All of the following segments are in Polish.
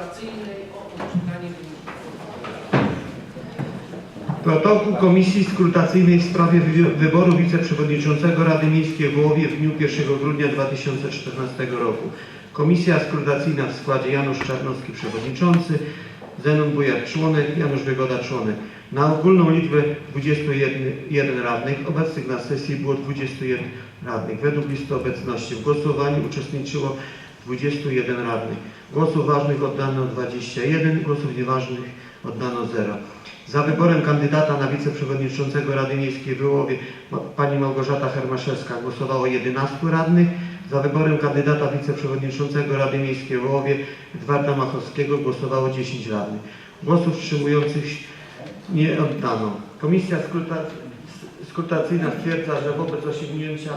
skrutacyjnej o odczytanie wyników. Protokół Komisji Skrutacyjnej w sprawie wy- wyboru wiceprzewodniczącego Rady Miejskiej w Łowie w dniu 1 grudnia 2014 roku. Komisja Skrutacyjna w składzie Janusz Czarnowski przewodniczący, Zenon Bujak członek, Janusz Wygoda członek. Na ogólną liczbę 21 radnych obecnych na sesji było 21 radnych. Według listy obecności w głosowaniu uczestniczyło 21 radnych. Głosów ważnych oddano 21, głosów nieważnych oddano 0. Za wyborem kandydata na wiceprzewodniczącego Rady Miejskiej w Łowie ma- pani Małgorzata Hermaszewska głosowało 11 radnych. Za wyborem kandydata wiceprzewodniczącego Rady Miejskiej w Łowie Edwarda Machowskiego głosowało 10 radnych. Głosów wstrzymujących nie oddano. Komisja skruta- skrutacyjna stwierdza, że wobec osiągnięcia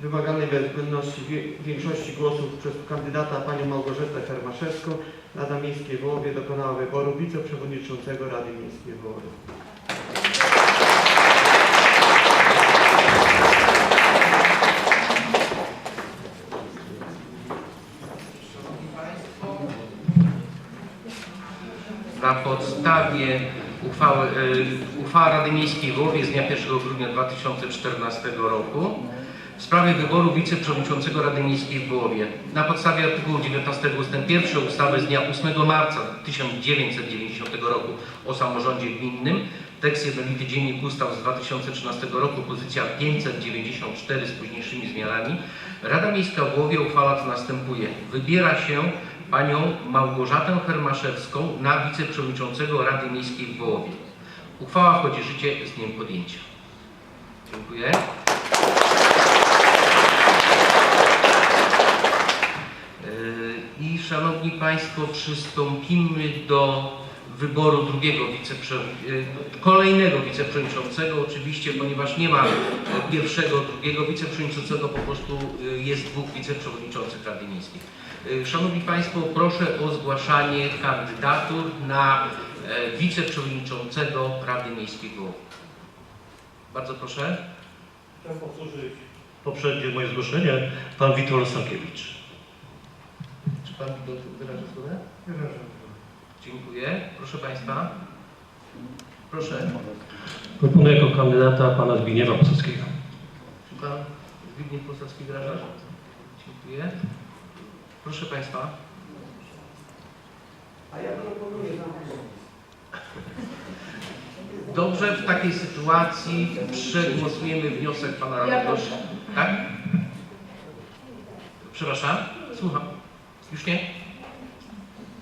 wymaganej bezwzględności większości głosów przez kandydata panią Małgorzatę Hermaszewską Rada Miejskiej w Łowie dokonała wyboru wiceprzewodniczącego Rady Miejskiej w Łowie. Szanowni Państwo, Na podstawie uchwały, y, uchwała Rady Miejskiej w Łowie z dnia 1 grudnia 2014 roku w sprawie wyboru wiceprzewodniczącego Rady Miejskiej w Łowie. Na podstawie artykułu 19 ust. 1 ustawy z dnia 8 marca 1990 roku o samorządzie gminnym, tekst jednolity Dziennik Ustaw z 2013 roku, pozycja 594 z późniejszymi zmianami, Rada Miejska w Łowie uchwala co następuje. Wybiera się panią Małgorzatę Hermaszewską na wiceprzewodniczącego Rady Miejskiej w Wołowie. Uchwała wchodzi w życie z dniem podjęcia. Dziękuję. Szanowni Państwo, przystąpimy do wyboru drugiego wiceprze... yy, kolejnego wiceprzewodniczącego, oczywiście, ponieważ nie ma pierwszego, drugiego wiceprzewodniczącego, po prostu yy, jest dwóch wiceprzewodniczących Rady Miejskiej. Yy, Szanowni Państwo, proszę o zgłaszanie kandydatur na e, wiceprzewodniczącego Rady Miejskiej w Łowie. Bardzo proszę. Chciałem powtórzyć poprzednie moje zgłoszenie. Pan Witold Stankiewicz. Czy Pan wyraża zgodę? Dziękuję. Proszę Państwa. Proszę. Proponuję jako kandydata pana Zbigniewa Posadzkiego. Czy Pan Zbigniew Posadzki wyraża? Dziękuję. Proszę Państwa. a ja proponuję na Dobrze, w takiej sytuacji przegłosujemy wniosek Pana radnego. Tak? Przepraszam? Słucham. Już nie?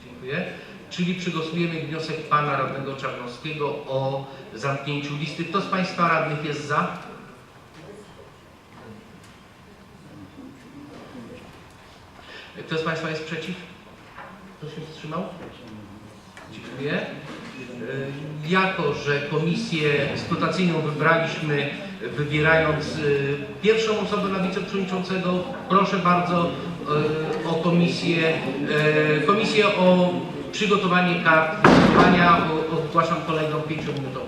Dziękuję. Czyli przegłosujemy wniosek Pana Radnego Czarnowskiego o zamknięciu listy. Kto z Państwa radnych jest za? Kto z Państwa jest przeciw? Kto się wstrzymał? Dziękuję. Y, Jako, że komisję skrutacyjną wybraliśmy, wybierając y, pierwszą osobę na wiceprzewodniczącego, proszę bardzo o komisję, y, komisję o przygotowanie kart głosowania. Ogłaszam kolejną pięciominutową